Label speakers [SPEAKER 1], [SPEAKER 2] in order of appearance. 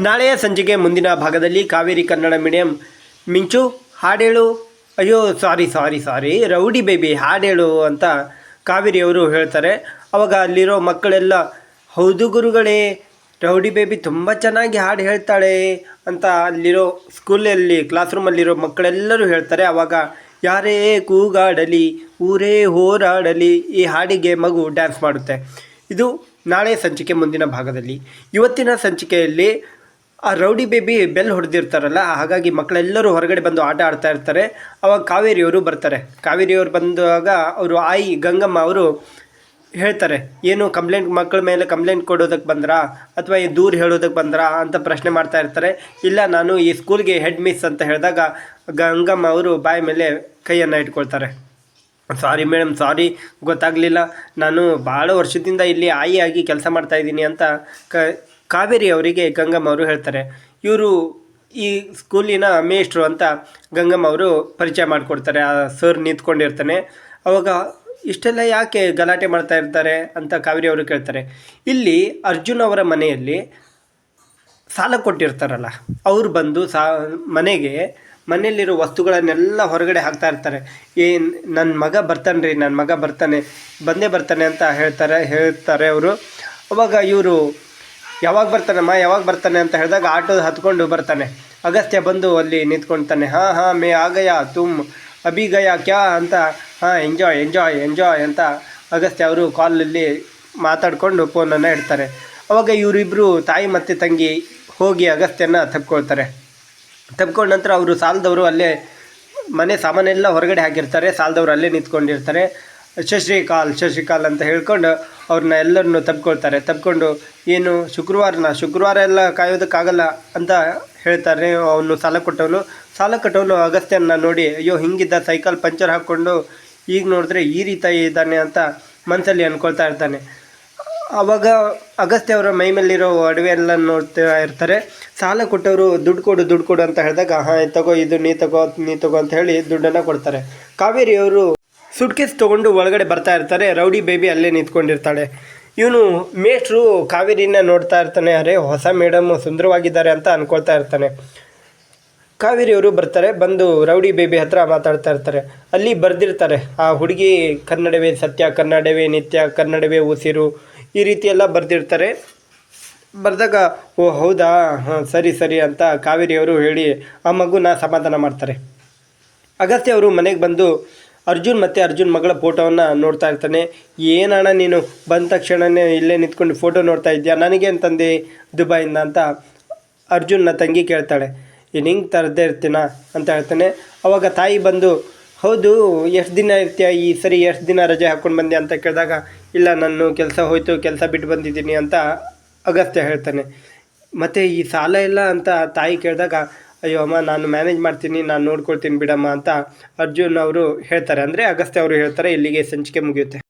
[SPEAKER 1] ನಾಳೆಯ ಸಂಜೆಗೆ ಮುಂದಿನ ಭಾಗದಲ್ಲಿ ಕಾವೇರಿ ಕನ್ನಡ ಮೀಡಿಯಂ. ಮಿಂಚು, ಹಾಡೇಳು. ಅಯ್ಯೋ ಸಾರಿ ಸಾರಿ ಸಾರಿ ರೌಡಿ ಬೇಬಿ ಹಾಡೇಳು ಅಂತ ಕಾವೇರಿಯವರು ಹೇಳ್ತಾರೆ. ಅವಾಗ ಅಲ್ಲಿರೋ ಮಕ್ಕಳೆಲ್ಲ, ಹೌದು ಗುರುಗಳೇ, ರೌಡಿ ಬೇಬಿ ತುಂಬ ಚೆನ್ನಾಗಿ ಹಾಡು ಹೇಳ್ತಾಳೆ ಅಂತ ಅಲ್ಲಿರೋ ಸ್ಕೂಲಲ್ಲಿ ಕ್ಲಾಸ್ ರೂಮಲ್ಲಿರೋ ಮಕ್ಕಳೆಲ್ಲರೂ ಹೇಳ್ತಾರೆ. ಅವಾಗ, ಯಾರೇ ಕೂಗಾಡಲಿ, ಊರೇ ಹೋರಾಡಲಿ ಈ ಹಾಡಿಗೆ ಮಗು ಡ್ಯಾನ್ಸ್ ಮಾಡುತ್ತೆ. ಇದು ನಾಳೆ ಸಂಚಿಕೆ ಮುಂದಿನ ಭಾಗದಲ್ಲಿ. ಇವತ್ತಿನ ಸಂಚಿಕೆಯಲ್ಲಿ ಆ ರೌಡಿ ಬೇಬಿ ಬೆಲ್ ಹೊಡೆದಿರ್ತಾರಲ್ಲ, ಹಾಗಾಗಿ ಮಕ್ಕಳೆಲ್ಲರೂ ಹೊರಗಡೆ ಬಂದು ಆಟ ಆಡ್ತಾ ಇರ್ತಾರೆ. ಅವಾಗ ಕಾವೇರಿಯವರು ಬರ್ತಾರೆ. ಕಾವೇರಿಯವರು ಬಂದಾಗ ಅವರು ಆಯಿ ಗಂಗಮ್ಮ ಅವರು ಹೇಳ್ತಾರೆ, ಏನು ಕಂಪ್ಲೇಂಟ್ ಮಕ್ಕಳ ಮೇಲೆ ಕಂಪ್ಲೇಂಟ್ ಕೊಡೋದಕ್ಕೆ ಬಂದ್ರಾ? ಅಥವಾ ಈ ದೂರ ಹೇಳೋದಕ್ಕೆ ಬಂದ್ರಾ? ಅಂತ ಪ್ರಶ್ನೆ ಮಾಡ್ತಾ ಇರ್ತಾರೆ. ಇಲ್ಲ, ನಾನು ಈ ಸ್ಕೂಲ್ಗೆ ಹೆಡ್ ಮಿಸ್ ಅಂತ ಹೇಳಿದಾಗ ಗಂಗಮ್ಮ ಅವರು ಬಾಯಿ ಮೇಲೆ ಕೈಯನ್ನು ಇಟ್ಕೊಳ್ತಾರೆ. ಸಾರಿ ಮೇಡಮ್ ಸಾರಿ, ಗೊತ್ತಾಗಲಿಲ್ಲ. ನಾನು ಭಾಳ ವರ್ಷದಿಂದ ಇಲ್ಲಿ ಆಯಿಯಾಗಿ ಕೆಲಸ ಮಾಡ್ತಾ ಇದ್ದೀನಿ ಅಂತ ಕ ಕಾವೇರಿ ಅವರಿಗೆ ಗಂಗಮ್ಮ ಅವರು ಹೇಳ್ತಾರೆ, ಇವರು ಈ ಸ್ಕೂಲಿನ ಮೇಷ್ಟ್ರು ಅಂತ ಗಂಗಮ್ಮ ಅವರು ಪರಿಚಯ ಮಾಡಿಕೊಡ್ತಾರೆ, ಆ ಸರ್ ನಿಂತ್ಕೊಂಡಿರ್ತಾನೆ. ಅವಾಗ ಇಷ್ಟೆಲ್ಲ ಯಾಕೆ ಗಲಾಟೆ ಮಾಡ್ತಾ ಇರ್ತಾರೆ ಅಂತ ಕಾವೇರಿ ಅವರು ಕೇಳ್ತಾರೆ. ಇಲ್ಲಿ ಅರ್ಜುನ್ ಅವರ ಮನೆಯಲ್ಲಿ ಸಾಲ ಕೊಟ್ಟಿರ್ತಾರಲ್ಲ, ಅವ್ರು ಬಂದು ಸಾ, ಮನೆಗೆ ಮನೆಯಲ್ಲಿರೋ ವಸ್ತುಗಳನ್ನೆಲ್ಲ ಹೊರಗಡೆ ಹಾಕ್ತಾ ಇರ್ತಾರೆ. ಏನು ನನ್ನ ಮಗ ಬರ್ತಾನೆ ರೀ ನನ್ನ ಮಗ ಬರ್ತಾನೆ, ಬಂದೇ ಬರ್ತಾನೆ ಅಂತ ಹೇಳ್ತಾರೆ ಹೇಳ್ತಾರೆ ಅವರು. ಅವಾಗ ಇವರು ಯಾವಾಗ ಬರ್ತಾನಮ್ಮ ಯಾವಾಗ ಬರ್ತಾನೆ ಅಂತ ಹೇಳಿದಾಗ ಆಟೋ ಹತ್ಕೊಂಡು ಬರ್ತಾನೆ. ಅಗಸ್ತ್ಯ ಬಂದು ಅಲ್ಲಿ ನಿಂತ್ಕೊಳ್ತಾನೆ ಹಾಂ ಹಾಂ, ಮೇ ಆಗಯ ತುಮ್ ಅಭಿ ಗಯ ಕ್ಯಾ ಅಂತ, ಹಾಂ ಎಂಜಾಯ್ ಎಂಜಾಯ್ ಎಂಜಾಯ್ ಅಂತ ಅಗಸ್ತ್ಯ ಅವರು ಕಾಲಲ್ಲಿ ಮಾತಾಡಿಕೊಂಡು ಫೋನನ್ನು ಇಡ್ತಾರೆ. ಅವಾಗ ಇವರಿಬ್ಬರು ತಾಯಿ ಮತ್ತು ತಂಗಿ ಹೋಗಿ ಅಗಸ್ತ್ಯನ ತಪ್ಕೊಳ್ತಾರೆ. ತಪ್ಕೊಂಡ ನಂತರ ಅವರು ಸಾಲದವರು ಅಲ್ಲೇ ಮನೆ ಸಾಮಾನೆಲ್ಲ ಹೊರಗಡೆ ಹಾಕಿರ್ತಾರೆ. ಸಾಲದವರು ಅಲ್ಲೇ ನಿಂತ್ಕೊಂಡಿರ್ತಾರೆ. ಶಶ್ರೀಕಾಲ್ ಶಶ್ರೀಕಾಲ್ ಅಂತ ಹೇಳ್ಕೊಂಡು ಅವ್ರನ್ನ ಎಲ್ಲರನ್ನು ತಪ್ಕೊಳ್ತಾರೆ. ತಪ್ಕೊಂಡು ಏನು ಶುಕ್ರವಾರನ, ಶುಕ್ರವಾರ ಎಲ್ಲ ಕಾಯೋದಕ್ಕಾಗಲ್ಲ ಅಂತ ಹೇಳ್ತಾರೆ. ಅವನು ಸಾಲ ಕೊಟ್ಟವನು ಸಾಲ ಕಟ್ಟವನು ಅಗಸ್ತ್ಯನ ನೋಡಿ, ಅಯ್ಯೋ ಹಿಂಗಿದ್ದ ಸೈಕಲ್ ಪಂಚರ್ ಹಾಕ್ಕೊಂಡು ಈಗ ನೋಡಿದ್ರೆ ಈ ರೀತಿ ಇದ್ದಾನೆ ಅಂತ ಮನಸ್ಸಲ್ಲಿ ಅಂದ್ಕೊಳ್ತಾ ಇರ್ತಾನೆ. ಆವಾಗ ಅಗಸ್ತ್ಯ ಅವರ ಮೈ ಮೇಲಿರೋ ಒಡವೆ ಎಲ್ಲ ನೋಡ್ತಾ ಇರ್ತಾರೆ. ಸಾಲ ಕೊಟ್ಟವರು ದುಡ್ಡು ಕೊಡು ದುಡ್ಡು ಕೊಡು ಅಂತ ಹೇಳಿದಾಗ, ಹಾಂ, ತಗೋ, ಇದು ನೀ ತಗೋ ನೀ ತಗೋ ಅಂತ ಹೇಳಿ ದುಡ್ಡನ್ನು ಕೊಡ್ತಾರೆ. ಕಾವೇರಿ ಅವರು ಸುಟ್ಕೇಸ್ ತೊಗೊಂಡು ಒಳಗಡೆ ಬರ್ತಾ ಇರ್ತಾರೆ. ರೌಡಿ ಬೇಬಿ ಅಲ್ಲೇ ನಿಂತ್ಕೊಂಡಿರ್ತಾಳೆ. ಇವನು ಮೇಷ್ಟ್ರು ಕಾವೇರಿನ ನೋಡ್ತಾ ಇರ್ತಾನೆ. ಅರೆ, ಹೊಸ ಮೇಡಮ್ ಸುಂದರವಾಗಿದ್ದಾರೆ ಅಂತ ಅನ್ಕೊಳ್ತಾ ಇರ್ತಾನೆ. ಕಾವೇರಿಯವರು ಬರ್ತಾರೆ. ಬಂದು ರೌಡಿ ಬೇಬಿ ಹತ್ರ ಮಾತಾಡ್ತಾ ಇರ್ತಾರೆ. ಅಲ್ಲಿ ಬರೆದಿರ್ತಾರೆ. ಆ ಹುಡುಗಿ ಕನ್ನಡವೇ ಸತ್ಯ, ಕನ್ನಡವೇ ನಿತ್ಯ, ಕನ್ನಡವೇ ಉಸಿರು ಈ ರೀತಿ ಎಲ್ಲ ಬರೆದಿರ್ತಾರೆ. ಬರೆದಾಗ, ಓ, ಹೌದಾ? ಹಾಂ, ಸರಿ ಸರಿ ಅಂತ ಕಾವೇರಿಯವರು ಹೇಳಿ ಆ ಮಗುನ ಸಮಾಧಾನ ಮಾಡ್ತಾರೆ. ಅಗಸ್ತ್ಯ ಅವರು ಮನೆಗೆ ಬಂದು ಅರ್ಜುನ್ ಮತ್ತು ಅರ್ಜುನ್ ಮಗಳ ಫೋಟೋವನ್ನು ನೋಡ್ತಾ ಇರ್ತಾನೆ. ಏನಣ್ಣ ನೀನು? ಬಂದ ತಕ್ಷಣನೇ ಇಲ್ಲೇ ನಿಂತ್ಕೊಂಡು ಫೋಟೋ ನೋಡ್ತಾ ಇದ್ದೀಯಾ? ನನಗೇನು ತಂದೆ ದುಬೈಯಿಂದ? ಅಂತ ಅರ್ಜುನ್ನ ತಂಗಿ ಕೇಳ್ತಾಳೆ. ಇನ್ನು ಹಿಂಗೆ ತರದೇ ಇರ್ತೀನ? ಅಂತ ಹೇಳ್ತಾನೆ. ಅವಾಗ ತಾಯಿ ಬಂದು, ಹೌದು, ಎಷ್ಟು ದಿನ ಇರ್ತೀಯ? ಈ ಸರಿ ಎಷ್ಟು ದಿನ ರಜೆ ಹಾಕ್ಕೊಂಡು ಬಂದೆ ಅಂತ ಕೇಳಿದಾಗ, ಇಲ್ಲ, ನಾನು ಕೆಲಸ ಹೋಯ್ತು, ಕೆಲಸ ಬಿಟ್ಟು ಬಂದಿದ್ದೀನಿ, ಅಂತ ಅಗಸ್ತ್ಯ ಹೇಳ್ತಾನೆ. ಮತ್ತು ಈ ಸಾಲ ಇಲ್ಲ ಅಂತ ತಾಯಿ ಕೇಳಿದಾಗ ಅಯ್ಯೋ ಅಮ್ಮ, ನಾನು ಮ್ಯಾನೇಜ್ ಮಾಡ್ತೀನಿ, ನಾನು ನೋಡ್ಕೊಳ್ತೀನಿ ಬಿಡಮ್ಮ ಅಂತ ಅರ್ಜುನ್ ಅವರು ಹೇಳ್ತಾರೆ. ಅಂದರೆ ಅಗಸ್ತ್ಯ ಅವರು ಹೇಳ್ತಾರೆ, ಇಲ್ಲಿಗೆ ಸಂಚಿಕೆ ಮುಗಿಯುತ್ತೆ.